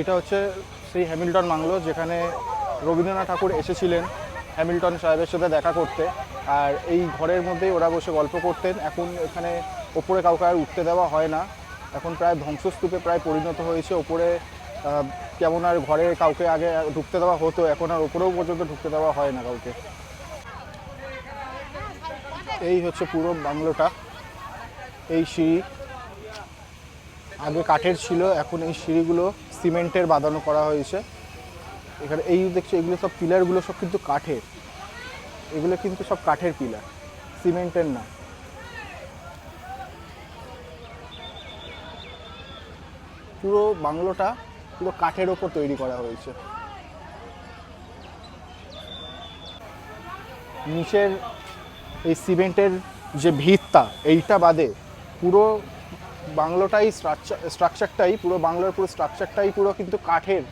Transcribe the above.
এটা হচ্ছে সেই হ্যামিল্টন বাংলো, যেখানে রবীন্দ্রনাথ ঠাকুর এসেছিলেন হ্যামিল্টন সাহেবের সাথে দেখা করতে। আর এই ঘরের মধ্যেই ওরা বসে গল্প করতেন। এখন এখানে ওপরে কাউকে আর উঠতে দেওয়া হয় না। এখন প্রায় ধ্বংসস্তূপে প্রায় পরিণত হয়েছে। ওপরে কেমন আর ঘরে কাউকে আগে ঢুকতে দেওয়া হতো, এখন আর ওপরেও পর্যন্ত ঢুকতে দেওয়া হয় না কাউকে। এই হচ্ছে পুরো বাংলোটা। এই সিঁড়ি আগে কাঠের ছিল, এখন এই সিঁড়িগুলো সিমেন্টের বাঁধানো করা হয়েছে। এখানে এই দেখছ, এগুলো সব পিলারগুলো সব কিন্তু কাঠের। এগুলো কিন্তু সব কাঠের পিলার, সিমেন্টের না। পুরো বাংলোটা পুরো কাঠের ওপর তৈরি করা হয়েছে। নিচের এই সিমেন্টের যে ভিতটা, এইটা বাদে পুরো বাংলোটাই স্ট্রাকচার স্ট্রাকচারটাই পুরো বাংলোর পুরো স্ট্রাকচারটাই পুরো কিন্তু কাঠের